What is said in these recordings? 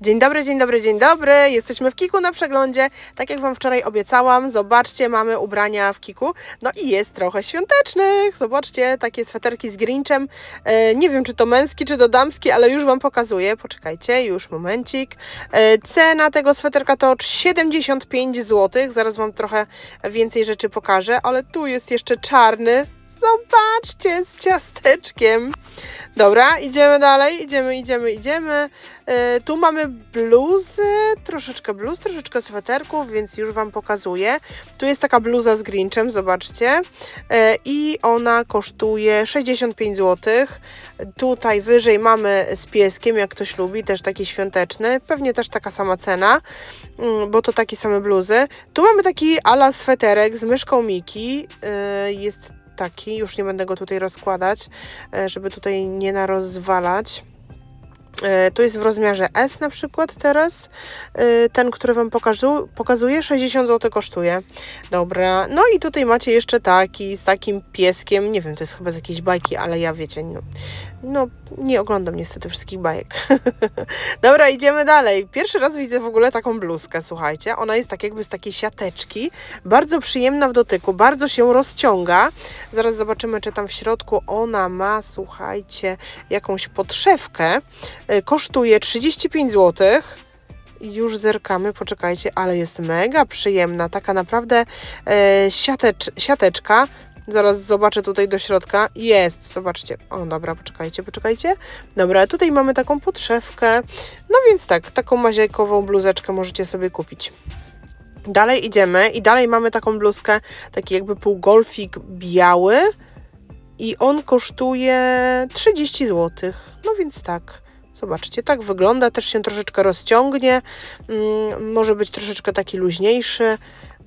Dzień dobry, dzień dobry, dzień dobry. Jesteśmy w Kiku na przeglądzie. Tak jak Wam wczoraj obiecałam, zobaczcie, mamy ubrania w Kiku. No i jest trochę świątecznych. Zobaczcie, takie sweterki z Grinchem. E, nie wiem, czy to męski, czy to damski, ale już Wam pokazuję. Poczekajcie, już momencik. E, cena tego sweterka to 75 zł. Zaraz Wam trochę więcej rzeczy pokażę, ale tu jest jeszcze czarny. Zobaczcie, z ciasteczkiem. Dobra, idziemy dalej, idziemy, idziemy, idziemy. E, tu mamy bluzy, troszeczkę bluz, troszeczkę sweterków, więc już Wam pokazuję. Tu jest taka bluza z Grinchem, zobaczcie. E, I ona kosztuje 65 zł. Tutaj wyżej mamy z pieskiem, jak ktoś lubi, też taki świąteczny. Pewnie też taka sama cena, mm, bo to takie same bluzy. Tu mamy taki ala sweterek z myszką Miki. E, Jest taki, już nie będę go tutaj rozkładać, e, żeby tutaj nie narozwalać. E, To jest w rozmiarze S na przykład teraz. E, Ten, który Wam pokazuję, 60 zł kosztuje. Dobra, no i tutaj macie jeszcze taki z takim pieskiem. Nie wiem, to jest chyba z jakiejś bajki, ale ja wiecie, no, no nie oglądam niestety wszystkich bajek. Dobra, idziemy dalej. Pierwszy raz widzę w ogóle taką bluzkę, słuchajcie. Ona jest tak jakby z takiej siateczki. Bardzo przyjemna w dotyku, bardzo się rozciąga. Zaraz zobaczymy, czy tam w środku ona ma, słuchajcie, jakąś podszewkę. E, Kosztuje 35 zł. Już zerkamy, poczekajcie, ale jest mega przyjemna. Taka naprawdę e, siatecz, siateczka. Zaraz zobaczę tutaj do środka. Jest, zobaczcie. O, dobra, poczekajcie, poczekajcie. Dobra, tutaj mamy taką podszewkę. No więc tak, taką maziekową bluzeczkę możecie sobie kupić. Dalej idziemy i dalej mamy taką bluzkę, taki jakby półgolfik biały i on kosztuje 30 zł. No więc tak. Zobaczcie, tak wygląda, też się troszeczkę rozciągnie, mm, może być troszeczkę taki luźniejszy.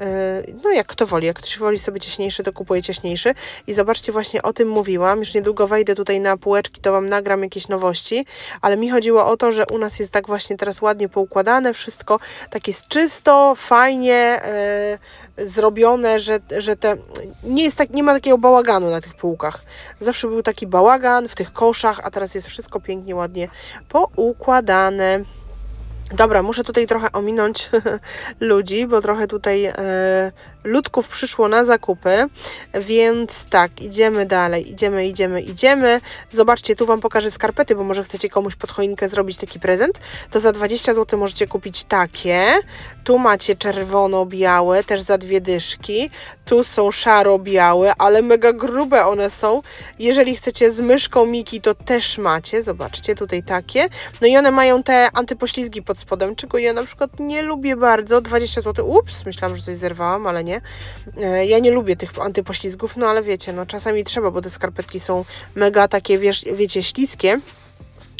Yy, No jak kto woli, jak ktoś woli sobie cieśniejszy, to kupuje cieśniejszy. I zobaczcie, właśnie o tym mówiłam. Już niedługo wejdę tutaj na półeczki, to Wam nagram jakieś nowości. Ale mi chodziło o to, że u nas jest tak właśnie teraz ładnie poukładane wszystko. Tak jest czysto, fajnie yy, zrobione, że, że te, nie, jest tak, nie ma takiego bałaganu na tych półkach. Zawsze był taki bałagan w tych koszach, a teraz jest wszystko pięknie, ładnie poukładane. Dobra, muszę tutaj trochę ominąć ludzi, bo trochę tutaj e, ludków przyszło na zakupy, więc tak, idziemy dalej, idziemy, idziemy, idziemy. Zobaczcie, tu Wam pokażę skarpety, bo może chcecie komuś pod choinkę zrobić taki prezent, to za 20 zł możecie kupić takie. Tu macie czerwono-białe, też za dwie dyszki. Tu są szaro-białe, ale mega grube one są. Jeżeli chcecie z myszką Miki, to też macie. Zobaczcie, tutaj takie. No i one mają te antypoślizgi pod spodem, czego ja na przykład nie lubię bardzo. 20 zł. Ups, myślałam, że coś zerwałam, ale nie. E, Ja nie lubię tych antypoślizgów, no ale wiecie, no czasami trzeba, bo te skarpetki są mega takie, wiesz, wiecie, śliskie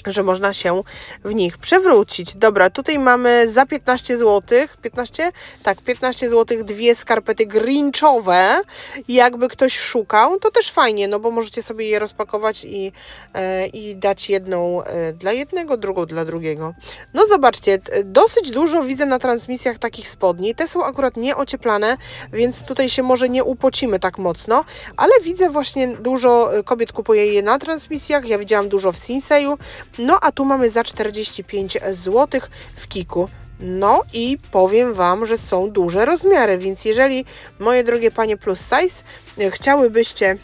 że można się w nich przewrócić. Dobra, tutaj mamy za 15 zł, 15? Tak, 15 zł dwie skarpety grinchowe. Jakby ktoś szukał, to też fajnie, no bo możecie sobie je rozpakować i, e, i dać jedną e, dla jednego, drugą dla drugiego. No zobaczcie, dosyć dużo widzę na transmisjach takich spodni. Te są akurat nieocieplane, więc tutaj się może nie upocimy tak mocno, ale widzę właśnie dużo e, kobiet kupuje je na transmisjach. Ja widziałam dużo w Sinseju. No a tu mamy za 45 zł w Kiku. No i powiem Wam, że są duże rozmiary, więc jeżeli moje drogie panie plus size chciałybyście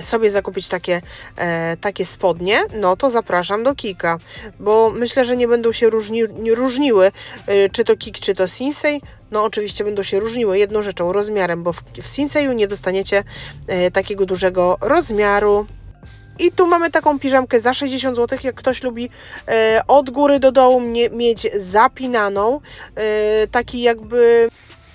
sobie zakupić takie, e, takie spodnie, no to zapraszam do Kika, bo myślę, że nie będą się różni, nie różniły, e, czy to Kik, czy to Sinsei. No oczywiście będą się różniły jedną rzeczą, rozmiarem, bo w, w Sinseju nie dostaniecie e, takiego dużego rozmiaru. I tu mamy taką piżamkę za 60 zł, jak ktoś lubi e, od góry do dołu mnie, mieć zapinaną, e, taki jakby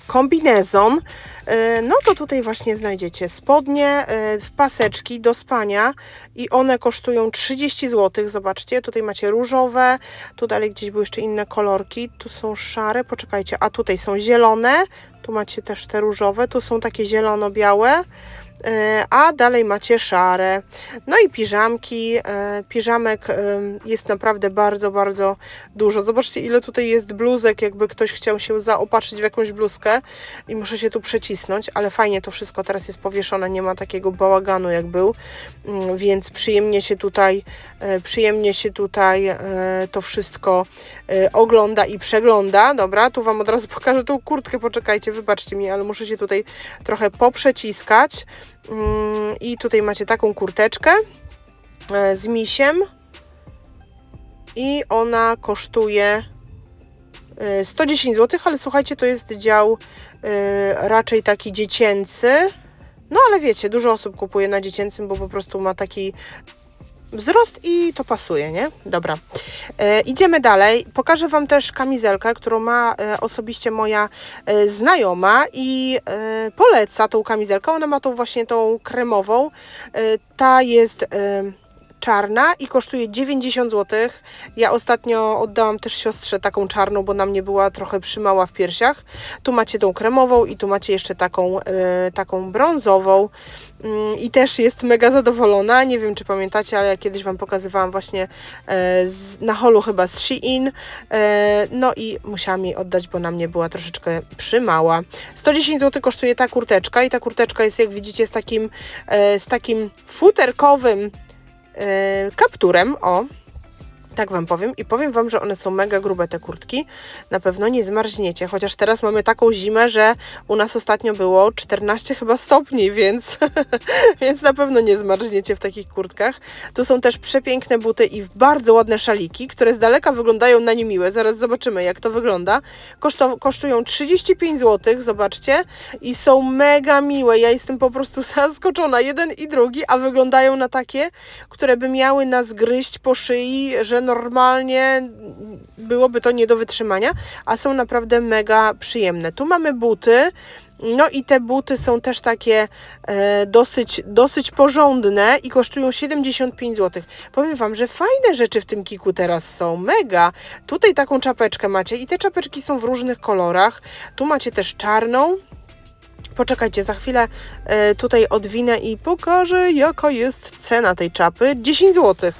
kombinezon, e, no to tutaj właśnie znajdziecie spodnie e, w paseczki do spania i one kosztują 30 zł, zobaczcie, tutaj macie różowe, tu dalej gdzieś były jeszcze inne kolorki, tu są szare, poczekajcie, a tutaj są zielone, tu macie też te różowe, tu są takie zielono-białe, a dalej macie szare. No i piżamki. E, piżamek e, jest naprawdę bardzo, bardzo dużo. Zobaczcie, ile tutaj jest bluzek, jakby ktoś chciał się zaopatrzyć w jakąś bluzkę i muszę się tu przecisnąć, ale fajnie to wszystko teraz jest powieszone, nie ma takiego bałaganu jak był, Mm, więc przyjemnie się tutaj, e, przyjemnie się tutaj e, to wszystko e, ogląda i przegląda. Dobra, tu Wam od razu pokażę tą kurtkę, poczekajcie, wybaczcie mi, ale muszę się tutaj trochę poprzeciskać. Mm, I tutaj macie taką kurteczkę e, z misiem i ona kosztuje e, 110 zł, ale słuchajcie, to jest dział e, raczej taki dziecięcy. No ale wiecie, dużo osób kupuje na dziecięcym, bo po prostu ma taki wzrost i to pasuje, nie? Dobra. E, idziemy dalej. Pokażę Wam też kamizelkę, którą ma e, osobiście moja e, znajoma i e, poleca tą kamizelkę. Ona ma tą właśnie tą kremową. E, ta jest e, czarna i kosztuje 90 zł. Ja ostatnio oddałam też siostrze taką czarną, bo na mnie była trochę przymała w piersiach. Tu macie tą kremową i tu macie jeszcze taką, e, taką brązową. Mm, I też jest mega zadowolona. Nie wiem, czy pamiętacie, ale ja kiedyś Wam pokazywałam właśnie e, z, na holu chyba z Shein. E, no i musiałam jej oddać, bo na mnie była troszeczkę przymała. 110 zł kosztuje ta kurteczka i ta kurteczka jest, jak widzicie, z takim, z takim futerkowym kapturem. O, tak Wam powiem i powiem Wam, że one są mega grube te kurtki. Na pewno nie zmarzniecie, chociaż teraz mamy taką zimę, że u nas ostatnio było 14 chyba stopni, więc, więc na pewno nie zmarzniecie w takich kurtkach. Tu są też przepiękne buty i bardzo ładne szaliki, które z daleka wyglądają na niemiłe. Zaraz zobaczymy jak to wygląda. Kosztują 35 zł, zobaczcie, i są mega miłe. Ja jestem po prostu zaskoczona, jeden i drugi, a wyglądają na takie, które by miały nas gryźć po szyi, że normalnie byłoby to nie do wytrzymania, a są naprawdę mega przyjemne. Tu mamy buty. No i te buty są też takie e, dosyć, dosyć porządne i kosztują 75 zł. Powiem Wam, że fajne rzeczy w tym kiku teraz są, mega. Tutaj taką czapeczkę macie i te czapeczki są w różnych kolorach. Tu macie też czarną, Poczekajcie, za chwilę e, tutaj odwinę i pokażę, jaka jest cena tej czapy. 10 zł.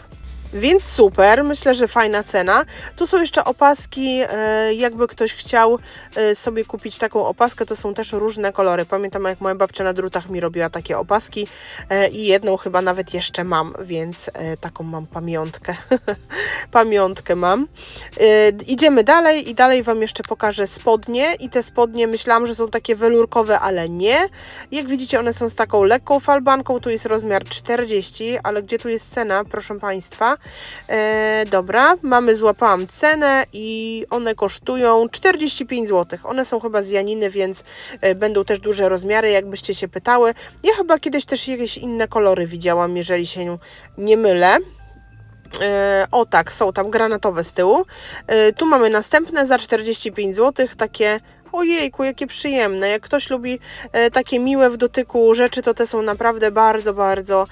Więc super, myślę, że fajna cena. Tu są jeszcze opaski, e, jakby ktoś chciał e, sobie kupić taką opaskę, to są też różne kolory. Pamiętam jak moja babcia na drutach mi robiła takie opaski e, i jedną chyba nawet jeszcze mam, więc taką mam pamiątkę. pamiątkę mam. Idziemy dalej i dalej Wam jeszcze pokażę spodnie i te spodnie myślałam, że są takie welurkowe, ale nie. Jak widzicie one są z taką lekką falbanką, tu jest rozmiar 40, ale gdzie tu jest cena, proszę Państwa? E, dobra, mamy, złapałam cenę i one kosztują 45 zł. One są chyba z Janiny, więc e, będą też duże rozmiary, jakbyście się pytały. Ja chyba kiedyś też jakieś inne kolory widziałam, jeżeli się nie mylę. E, o tak, są tam granatowe z tyłu. E, tu mamy następne za 45 zł, takie Ojejku, jakie przyjemne. Jak ktoś lubi takie miłe w dotyku rzeczy, to te są naprawdę bardzo, bardzo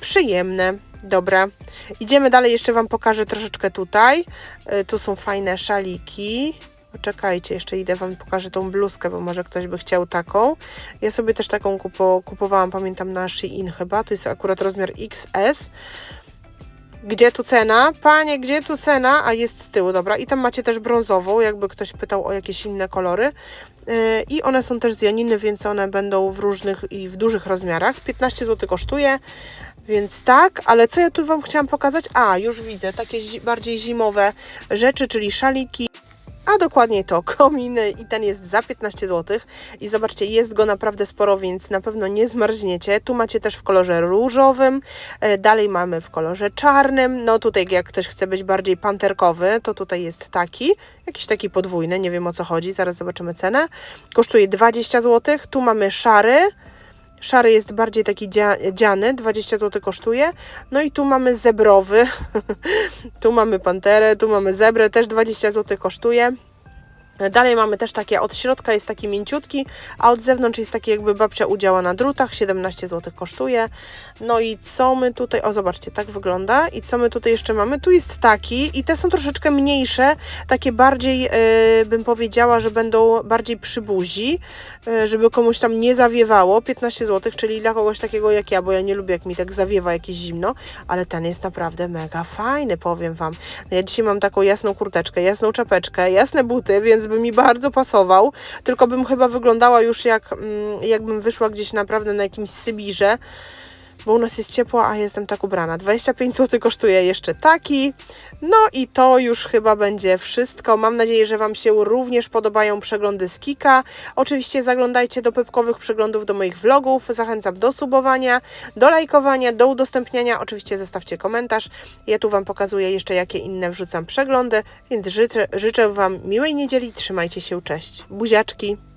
przyjemne. Dobra, idziemy dalej, jeszcze Wam pokażę troszeczkę tutaj. E, tu są fajne szaliki. Poczekajcie, jeszcze idę Wam pokażę tą bluzkę, bo może ktoś by chciał taką. Ja sobie też taką kupo, kupowałam, pamiętam na Shein chyba. Tu jest akurat rozmiar XS. Gdzie tu cena? Panie, gdzie tu cena? A jest z tyłu, dobra. I tam macie też brązową, jakby ktoś pytał o jakieś inne kolory. Yy, I one są też z Janiny, więc one będą w różnych i w dużych rozmiarach. 15 zł kosztuje, więc tak. Ale co ja tu Wam chciałam pokazać? A, już widzę, takie zi- bardziej zimowe rzeczy, czyli szaliki. A dokładnie to, kominy i ten jest za 15 zł. I zobaczcie, jest go naprawdę sporo, więc na pewno nie zmarzniecie. Tu macie też w kolorze różowym, e, dalej mamy w kolorze czarnym. No tutaj jak ktoś chce być bardziej panterkowy, to tutaj jest taki, jakiś taki podwójny, nie wiem o co chodzi, zaraz zobaczymy cenę. Kosztuje 20 zł. Tu mamy szary. Szary jest bardziej taki dzia- dziany, 20 zł kosztuje. No i tu mamy zebrowy, tu mamy panterę, tu mamy zebrę, też 20 zł kosztuje. Dalej mamy też takie, od środka jest taki mięciutki, a od zewnątrz jest taki jakby babcia udziała na drutach, 17 zł kosztuje. No i co my tutaj, o zobaczcie, tak wygląda. I co my tutaj jeszcze mamy? Tu jest taki i te są troszeczkę mniejsze, takie bardziej, e, bym powiedziała, że będą bardziej przy buzi, e, żeby komuś tam nie zawiewało. 15 zł, czyli dla kogoś takiego jak ja, bo ja nie lubię jak mi tak zawiewa jakieś zimno, ale ten jest naprawdę mega fajny, powiem Wam. No ja dzisiaj mam taką jasną kurteczkę, jasną czapeczkę, jasne buty, więc by mi bardzo pasował, tylko bym chyba wyglądała już jak, mm, jakbym wyszła gdzieś naprawdę na jakimś Sybirze, bo u nas jest ciepło, a jestem tak ubrana. 25 zł kosztuje jeszcze taki. No i to już chyba będzie wszystko. Mam nadzieję, że Wam się również podobają przeglądy z Kika. Oczywiście zaglądajcie do pepkowych przeglądów do moich vlogów. Zachęcam do subowania, do lajkowania, do udostępniania. Oczywiście zostawcie komentarz. Ja tu Wam pokazuję jeszcze, jakie inne wrzucam przeglądy, więc życzę, życzę Wam miłej niedzieli. Trzymajcie się, cześć. Buziaczki!